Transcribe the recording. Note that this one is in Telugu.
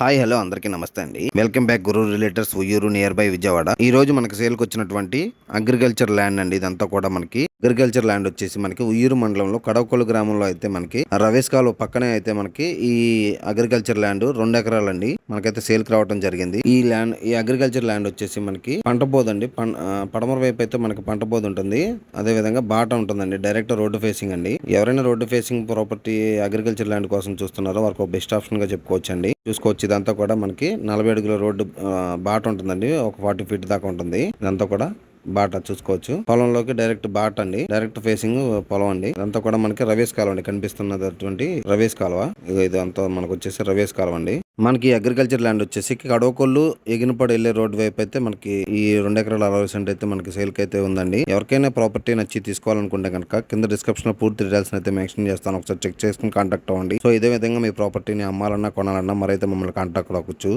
హాయ్ హలో అందరికీ నమస్తే అండి. Welcome back Guru realtors Uyyuru near by Vijayawada. ఈ రోజు మనకి సేల్కి వచ్చినటువంటి అగ్రికల్చర్ ల్యాండ్ అండి. ఇదంతా కూడా మనకి అగ్రికల్చర్ ల్యాండ్ వచ్చేసి మనకి ఉయ్యూరు మండలంలో కడవకొల్లు గ్రామంలో అయితే మనకి రవేష్ కాలువ పక్కనే అయితే మనకి ఈ అగ్రికల్చర్ ల్యాండ్ రెండు ఎకరాలండి. మనకైతే సేల్కి రావడం జరిగింది. ఈ ల్యాండ్ ఈ అగ్రికల్చర్ ల్యాండ్ వచ్చేసి మనకి పంట బోదండి పడమర వైపు అయితే మనకి పంట బోధ ఉంటుంది. అదే విధంగా బాట ఉంటుందండి. డైరెక్ట్ రోడ్డు ఫేసింగ్ అండి. ఎవరైనా road facing property agriculture land కోసం చూస్తున్నారో వారికి ఒక బెస్ట్ ఆప్షన్గా చెప్పుకోవచ్చు అండి చూసుకోవచ్చు. ఇదంతా కూడా మనకి నలభై అడుగుల రోడ్డు బాట ఉంటుందండి. ఒక ఫార్టీ ఫీట్ దాకా ఉంటుంది. ఇదంతా కూడా బాట చూసుకోవచ్చు. పొలంలోకి డైరెక్ట్ బాట అండి. డైరెక్ట్ ఫేసింగ్ పొలం అండి. ఇదంతా కూడా మనకి రవేష్ కాలువ అండి. కనిపిస్తున్నటువంటి రవేష్ కాలువ. ఇదంతా మనకు వచ్చేసి రవేష్ కాలువ అండి. మనకి అగ్రికల్చర్ ల్యాండ్ వచ్చేసి కడవకొల్లు ఎగినపడి వెళ్ళే రోడ్డు వైపు అయితే మనకి ఈ రెండు ఎకరాల అరవై సెంట్ అయితే మనకి సేల్కి అయితే ఉందండి. ఎవరికైనా ప్రాపర్టీ నచ్చి తీసుకోవాలనుకుంటే కనుక కింద డిస్క్రిప్షన్లో పూర్తి డీటెయిల్స్ అయితే మెన్షన్ చేస్తాను. ఒకసారి చెక్ చేసుకుని కాంటాక్ట్ అవ్వండి. సో ఇదే విధంగా మీ ప్రాపర్టీని అమ్మాలన్నా కొనాలన్నా మరైతే మమ్మల్ని కాంటాక్ట్ అవ్వచ్చు.